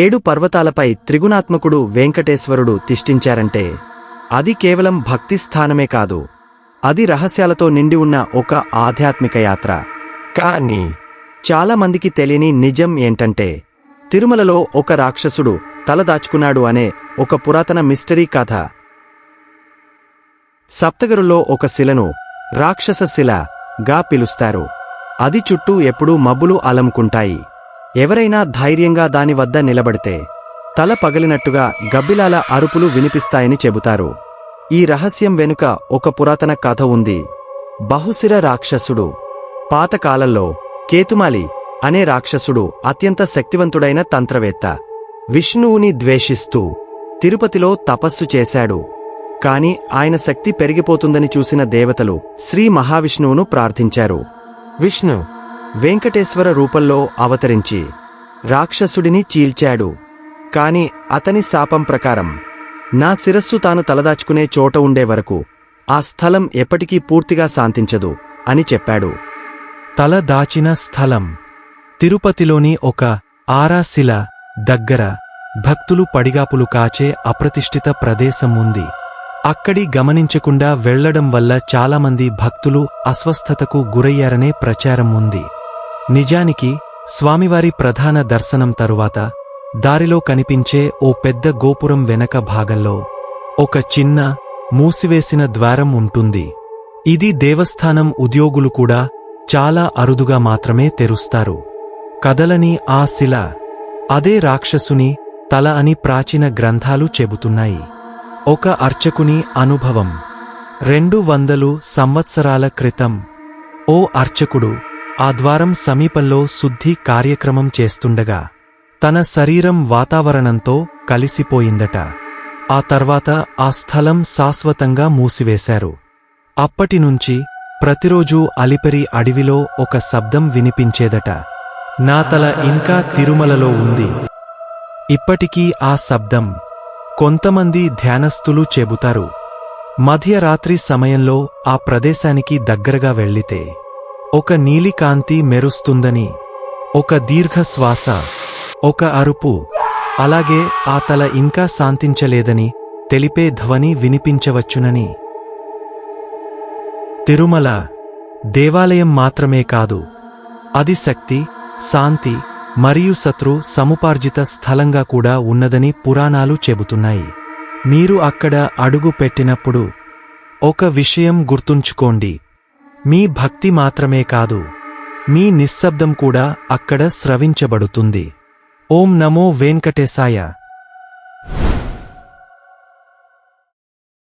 ఏడు పర్వతాలపై త్రిగుణాత్మకుడు వెంకటేశ్వరుడు తిష్ఠించారంటే అది కేవలం భక్తి స్థానమే కాదు. అది రహస్యాలతో నిండి ఉన్న ఒక ఆధ్యాత్మిక యాత్ర. కానీ చాలామందికి తెలియని నిజం ఏంటంటే తిరుమలలో ఒక రాక్షసుడు తలదాచుకున్నాడు అనే ఒక పురాతన మిస్టరీ కథ. సప్తగరులో ఒక శిలను రాక్షస శిల గా పిలుస్తారు. అది చుట్టూ ఎప్పుడూ మబ్బులు అలముకుంటాయి ఎవరైనా ధైర్యంగా దాని వద్ద నిలబడితే తల పగిలినట్టుగా గబ్బిలాల అరుపులు వినిపిస్తాయని చెబుతారు. ఈ రహస్యం వెనుక ఒక పురాతన కథ ఉంది. బహుశిర రాక్షసుడు. పాతకాలంలో కేతుమాలి అనే రాక్షసుడు అత్యంత శక్తివంతుడైన తంత్రవేత్త. విష్ణువుని ద్వేషిస్తూ తిరుపతిలో తపస్సు చేశాడు. కాని ఆయన శక్తి పెరిగిపోతుందని చూసిన దేవతలు శ్రీ మహావిష్ణువును ప్రార్థించారు. విష్ణు వెంకటేశ్వర రూపంలో అవతరించి రాక్షసుడిని చీల్చాడు. కాని అతని శాపం ప్రకారం నా శిరస్సు తాను తలదాచుకునే చోట ఉండే వరకు ఆ స్థలం ఎప్పటికీ పూర్తిగా శాంతించదు అని చెప్పాడు. తల దాచిన స్థలం తిరుపతిలోని ఒక ఆరాశిల దగ్గర భక్తులు పడిగాపులు కాచే అప్రతిష్ఠిత ప్రదేశం ఉంది. అక్కడి గమనించకుండా వెళ్ళడం వల్ల చాలామంది భక్తులు అస్వస్థతకు గురయ్యారనే ప్రచారం ఉంది. నిజానికి స్వామివారి ప్రధాన దర్శనం తరువాత దారిలో కనిపించే ఓ పెద్ద గోపురం వెనక భాగంలో ఒక చిన్న మూసివేసిన ద్వారం ఉంటుంది. ఇది దేవస్థానం ఉద్యోగులు కూడా చాలా అరుదుగా మాత్రమే తెరుస్తారు. కదలని ఆ శిల అదే రాక్షసుని తల అని ప్రాచీన గ్రంథాలు చెబుతున్నాయి. ఒక అర్చకుని అనుభవం. రెండు వందలు సంవత్సరాల క్రితం ఓ అర్చకుడు ఆ ద్వారం సమీపంలో శుద్ధి కార్యక్రమం చేస్తుండగా తన శరీరం వాతావరణంతో కలిసిపోయిందట. ఆ తర్వాత ఆ స్థలం శాశ్వతంగా మూసివేశారు. అప్పటినుంచి ప్రతిరోజూ అలిపెరి అడవిలో ఒక శబ్దం వినిపించేదట. నా తల ఇంకా తిరుమలలో ఉంది. ఇప్పటికీ ఆ శబ్దం కొంతమంది ధ్యానస్థులు చెబుతారు. మధ్యరాత్రి సమయంలో ఆ ప్రదేశానికి దగ్గరగా వెళ్ళితే ఒక నీలికాంతి మెరుస్తుందని ఒక దీర్ఘశ్వాస ఒక అరుపు. అలాగే ఆ తల ఇంకా శాంతించలేదని తెలిపే ధ్వని వినిపించవచ్చునని. తిరుమల దేవాలయం మాత్రమే కాదు అది శక్తి శాంతి మరియు శత్రు సముపార్జిత స్థలంగా కూడా ఉన్నదని పురాణాలు చెబుతున్నాయి. మీరు అక్కడ అడుగు పెట్టినప్పుడు ఒక విషయం గుర్తుంచుకోండి. మీ భక్తి మాత్రమే కాదు మీ నిశ్శబ్దం కూడా అక్కడ స్రవించబడుతుంది. ఓం నమో వెంకటేశాయ.